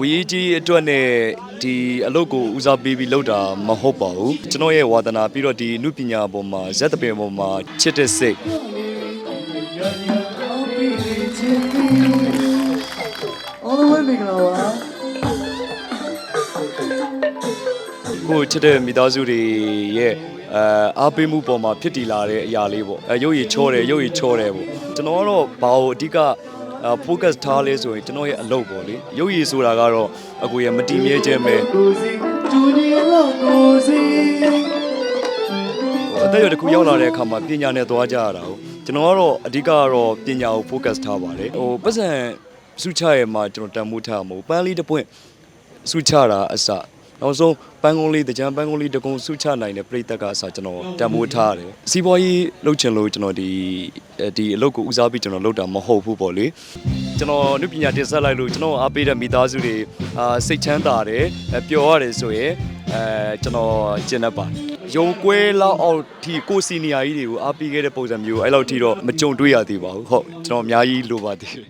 ဝေးကြီးအတွက်နဲ့ဒီအလုပ်ကိုဦးစားပေးပြီးလုပ်တာမဟုတ်ပါဘူးကျွန်တော်ရဲ့ဝါသနာပြီးတော့ဒီအမှုပညာပေါ်မှာဇက်တပင်ပေါ်မှာချစ်တဲ့စိတ် All the way မင်္ဂလာပါကိုချစ်တဲ့မိသားစုတွေရဲ့အဲအားပေးမှုပေါ်မှာဖြစ်တည်လာတဲ့အရာလေးပေါ့အဲရုပ်ရည်ချောတယ်ရုပ်ရည်ချောတယ်ပေါ့ကျွန်တော်ကတော့ဘာကိုအဓိက focus ထားလဲဆိုရင်ကျွန်တော်ရဲ့အလုပ်ပေါ့လေရုပ်ရည်ဆိုတာကတော့အကိုရဲ့မတည်မြဲခြင်းပဲကိုစီဂျူနီလောကိုစီအသက်အရွယ်တစ်ခုရောက်လာတဲ့အခါမှာပညာနဲ့သွားကြရတာကိုကျွန်တော်ကတော့အဓိကကတော့ပညာကို focus ထားပါတယ်ဟိုပတ်စံစုချရဲမှာကျွန်တော်တန်မိုးထားမှာမဟုတ်ပန်းလေးတစ်ပွင့်စုချတာအစ နောက်ဆုံးပန်းကုန်းလေးတကြံပန်းကုန်းလေးတကုံစုချနိုင်တဲ့ပြိသက်ကအစကျွန်တော်တန်မိုးထားတယ်စီးပွားရေးလုပ်ချင်လို့ကျွန်တော်ဒီဒီအလုပ်ကိုဦးစားပြီးကျွန်တော်လုပ်တာမဟုတ်ဘူးပေါ့လေကျွန်တော်နုပညာတင်ဆက်လိုက်လို့ကျွန်တော်အားပေးတဲ့မိသားစုတွေအာစိတ်ချမ်းသာတယ်ပျော်ရတယ်ဆိုရင်အဲကျွန်တော်ကျင့်တတ်ပါတယ်ရုံကွဲလောက်အောင်ဒီကိုစီနီယာကြီးတွေကိုအားပေးခဲ့တဲ့ပုံစံမျိုးအဲ့လောက်ထိတော့မကြုံတွေ့ရသေးပါဘူးဟုတ်ကျွန်တော်အများကြီးလိုပါသေးတယ်